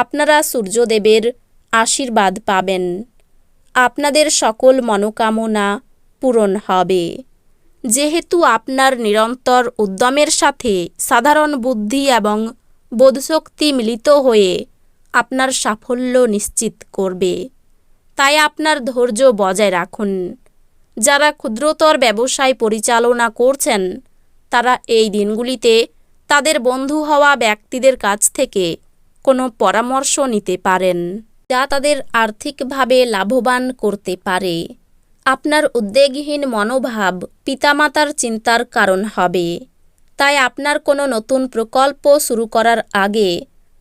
আপনারা সূর্যদেবের আশীর্বাদ পাবেন। আপনাদের সকল মনোকামনা পূরণ হবে। যেহেতু আপনার নিরন্তর উদ্যমের সাথে সাধারণ বুদ্ধি এবং বোধশক্তি মিলিত হয়ে আপনার সাফল্য নিশ্চিত করবে, তাই আপনার ধৈর্য বজায় রাখুন। যারা ক্ষুদ্রতর ব্যবসায় পরিচালনা করছেন, তারা এই দিনগুলিতে তাদের বন্ধু হওয়া ব্যক্তিদের কাছ থেকে কোনো পরামর্শ নিতে পারেন যা তাদের আর্থিকভাবে লাভবান করতে পারে। আপনার উদ্বেগহীন মনোভাব পিতামাতার চিন্তার কারণ হবে। তাই আপনার কোনো নতুন প্রকল্প শুরু করার আগে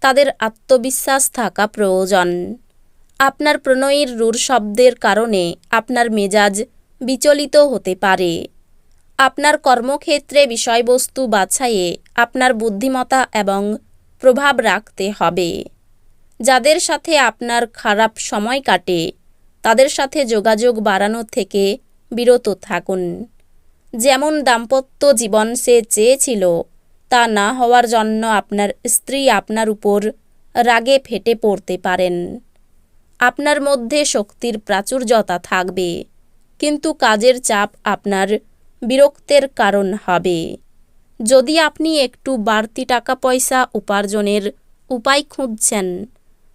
তাদের আত্মবিশ্বাস থাকা প্রয়োজন। আপনার প্রণয়ীর রূঢ় শব্দের কারণে আপনার মেজাজ বিচলিত হতে পারে। আপনার কর্মক্ষেত্রে বিষয়বস্তু বাছাইয়ে আপনার বুদ্ধিমত্তা এবং প্রভাব রাখতে হবে। যাদের সাথে আপনার খারাপ সময় কাটে, তাদের সাথে যোগাযোগ বাড়ানো থেকে বিরত থাকুন। যেমন দাম্পত্য জীবন সে চেয়েছিল, তা না হওয়ার জন্য আপনার স্ত্রী আপনার উপর রাগে ফেটে পড়তে পারেন। আপনার মধ্যে শক্তির প্রাচুর্যতা থাকবে, কিন্তু কাজের চাপ আপনার বিরক্তের কারণ হবে। যদি আপনি একটু বাড়তি টাকা পয়সা উপার্জনের উপায় খুঁজছেন,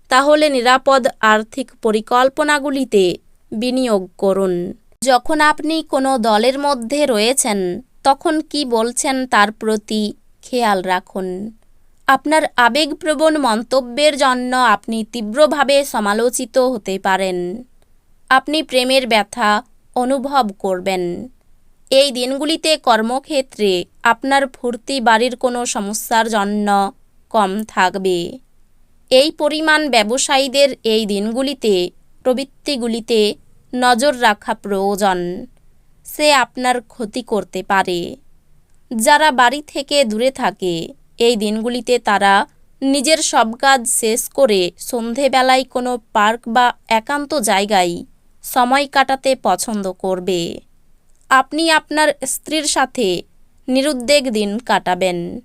তাহলে নিরাপদ আর্থিক পরিকল্পনাগুলিতে বিনিয়োগ করুন। যখন আপনি কোনো দলের মধ্যে রয়েছেন, তখন কি বলছেন তার প্রতি খেয়াল রাখুন। আপনার আবেগপ্রবণ মন্তব্যের জন্য আপনি তীব্রভাবে সমালোচিত হতে পারেন। আপনি প্রেমের ব্যথা অনুভব করবেন। এই দিনগুলিতে কর্মক্ষেত্রে আপনার ফুর্তি বাড়ির কোনো সমস্যার জন্য কম থাকবে। এই পরিমাণ ব্যবসায়ীদের এই দিনগুলিতে, প্রবৃত্তিগুলিতে নজর রাখা প্রয়োজন। সে আপনার ক্ষতি করতে পারে। যারা বাড়ি থেকে দূরে থাকে, এই দিনগুলিতে তারা নিজের সব কাজ শেষ করে সন্ধেবেলায় কোনো পার্ক বা একান্ত জায়গায় সময় কাটাতে পছন্দ করবে। আপনি আপনার স্ত্রীর সাথে নিরুদ্বেগ দিন কাটাবেন।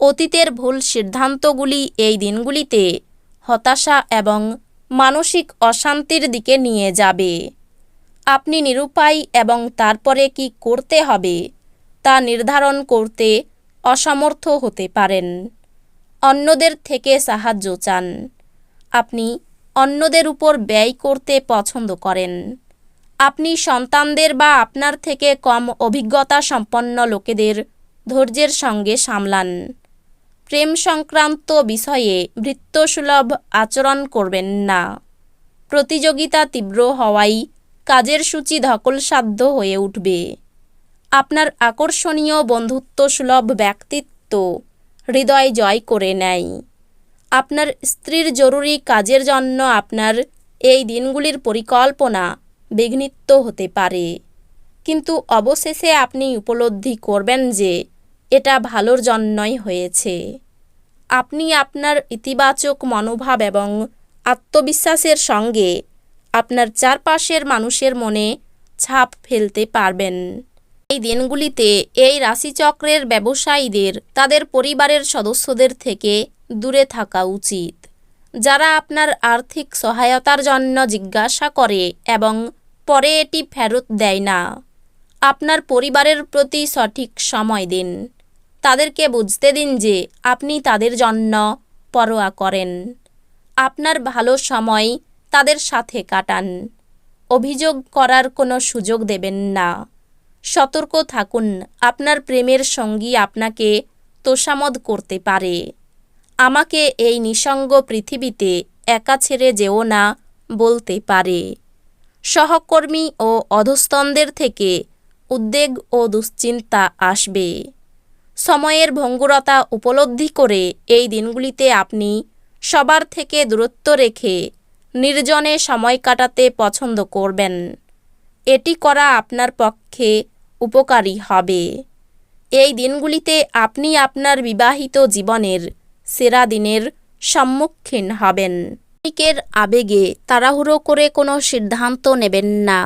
অতীতের ভুল সিদ্ধান্তগুলি এই দিনগুলিতে হতাশা এবং মানসিক অশান্তির দিকে নিয়ে যাবে। আপনি নিরুপায় এবং তারপরে কি করতে হবে তা নির্ধারণ করতে অসমর্থ হতে পারেন। অন্যদের থেকে সাহায্য চান। আপনি অন্যদের উপর ব্যয় করতে পছন্দ করেন। আপনি সন্তানদের বা আপনার থেকে কম অভিজ্ঞতা সম্পন্ন লোকেদের ধৈর্যের সঙ্গে সামলান। প্রেম সংক্রান্ত বিষয়ে ভৃত্যসুলভ আচরণ করবেন না। প্রতিযোগিতা তীব্র হওয়ায় কাজের সূচি ধকলসাধ্য হয়ে উঠবে। আপনার আকর্ষণীয় বন্ধুত্বসুলভ ব্যক্তিত্ব হৃদয় জয় করে নেয়। আপনার স্ত্রীর জরুরি কাজের জন্য আপনার এই দিনগুলির পরিকল্পনা বিঘ্নিত হতে পারে। কিন্তু অবশেষে আপনি উপলব্ধি করবেন যে এটা ভালোর জন্যই হয়েছে। আপনি আপনার ইতিবাচক মনোভাব এবং আত্মবিশ্বাসের সঙ্গে আপনার চারপাশের মানুষের মনে ছাপ ফেলতে পারবেন। এই দিনগুলিতে এই রাশিচক্রের ব্যবসায়ীদের, তাদের পরিবারের সদস্যদের থেকে দূরে থাকা উচিত। যারা আপনার আর্থিক সহায়তার জন্য জিজ্ঞাসা করে এবং পরে এটি ফেরত দেয় না। আপনার পরিবারের প্রতি সঠিক সময় দিন। তাদেরকে বুঝতে দিন যে আপনি তাদের জন্য পরোয়া করেন। আপনার ভালো সময় তাদের সাথে কাটান। অভিযোগ করার কোনো সুযোগ দেবেন না। সতর্ক থাকুন, আপনার প্রেমের সঙ্গী আপনাকে তোষামদ করতে পারে। আমাকে এই নিসঙ্গ পৃথিবীতে একা ছেড়ে যেও না বলতে পারে। সহকর্মী ও অধস্তনদের থেকে উদ্বেগ ও দুশ্চিন্তা আসবে। সময়ের ভঙ্গুরতা উপলব্ধি করে এই দিনগুলিতে আপনি সবার থেকে দূরত্ব রেখে নির্জনে সময় কাটাতে পছন্দ করবেন। এটি করা আপনার পক্ষে উপকারী হবে। এই দিনগুলিতে আপনি আপনার বিবাহিত জীবনের সেরা দিনের সম্মুখীন হবেন। ক্ষণিকের আবেগে তাড়াহুড়ো করে কোনো সিদ্ধান্ত নেবেন না।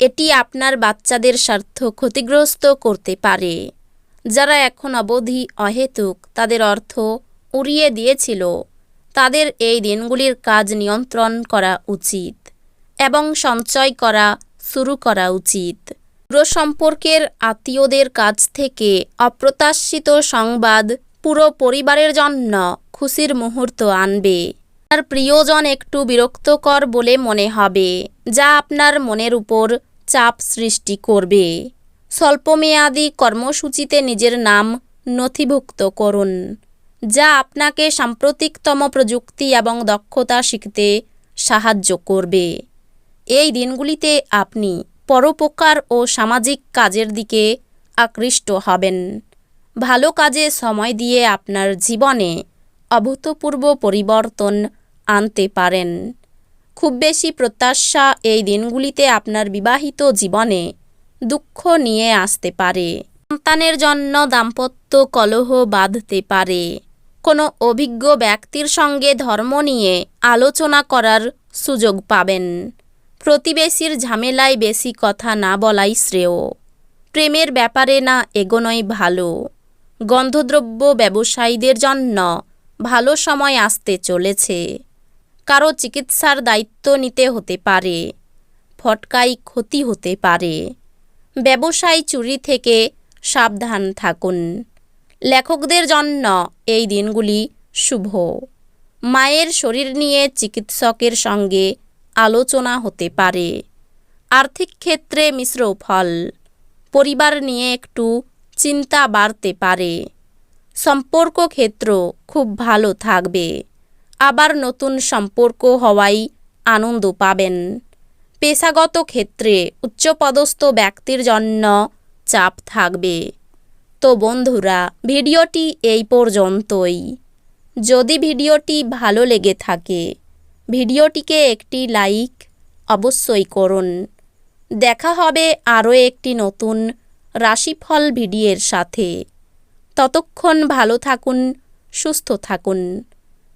এটি আপনার বাচ্চাদের স্বার্থ ক্ষতিগ্রস্ত করতে পারে। যারা এখন অবধি অহেতুক, তাদের অর্থ উড়িয়ে দিয়েছিল। তাদের এই দিনগুলির কাজ নিয়ন্ত্রণ করা উচিত এবং সঞ্চয় করা শুরু করা উচিত। পুরো সম্পর্কের আত্মীয়দের কাছ থেকে অপ্রত্যাশিত সংবাদ পুরো পরিবারের জন্য খুশির মুহূর্ত আনবে। আপনার প্রিয়জন একটু বিরক্তকর বলে মনে হবে, যা আপনার মনের উপর চাপ সৃষ্টি করবে। স্বল্পমেয়াদী কর্মসূচিতে নিজের নাম নথিভুক্ত করুন, যা আপনাকে সাম্প্রতিকতম প্রযুক্তি এবং দক্ষতা শিখতে সাহায্য করবে। এই দিনগুলিতে আপনি পরোপকার ও সামাজিক কাজের দিকে আকৃষ্ট হবেন। ভালো কাজে সময় দিয়ে আপনার জীবনে অভূতপূর্ব পরিবর্তন আনতে পারেন। খুব বেশি প্রত্যাশা এই দিনগুলিতে আপনার বিবাহিত জীবনে দুঃখ নিয়ে আসতে পারে। সন্তানের জন্য দাম্পত্য কলহ বাঁধতে পারে। কোনো অভিজ্ঞ ব্যক্তির সঙ্গে ধর্ম নিয়ে আলোচনা করার সুযোগ পাবেন। প্রতিবেশীর ঝামেলায় বেশি কথা না বলাই শ্রেয়। প্রেমের ব্যাপারে না এগোনোই ভালো। গন্ধদ্রব্য ব্যবসায়ীদের জন্য ভালো সময় আসতে চলেছে। কারও চিকিৎসার দায়িত্ব নিতে হতে পারে, ফটকাই ক্ষতি হতে পারে। ব্যবসায় চুরি থেকে সাবধান থাকুন। লেখকদের জন্য এই দিনগুলি শুভ। মায়ের শরীর নিয়ে চিকিৎসকের সঙ্গে আলোচনা হতে পারে। আর্থিক ক্ষেত্রে মিশ্র ফল। পরিবার নিয়ে একটু চিন্তা বাড়তে পারে। সম্পর্ক ক্ষেত্র খুব ভালো থাকবে। আবার নতুন সম্পর্ক হওয়াই আনন্দ পাবেন। পেশাগত ক্ষেত্রে উচ্চপদস্থ ব্যক্তির জন্য চাপ থাকবে। তো বন্ধুরা, ভিডিওটি এই পর্যন্তই। যদি ভিডিওটি ভালো লেগে থাকে, ভিডিওটিকে একটি লাইক অবশ্যই করুন। দেখা হবে আরও একটি নতুন রাশিফল ভিডিওর সাথে। ততক্ষণ ভালো থাকুন, সুস্থ থাকুন।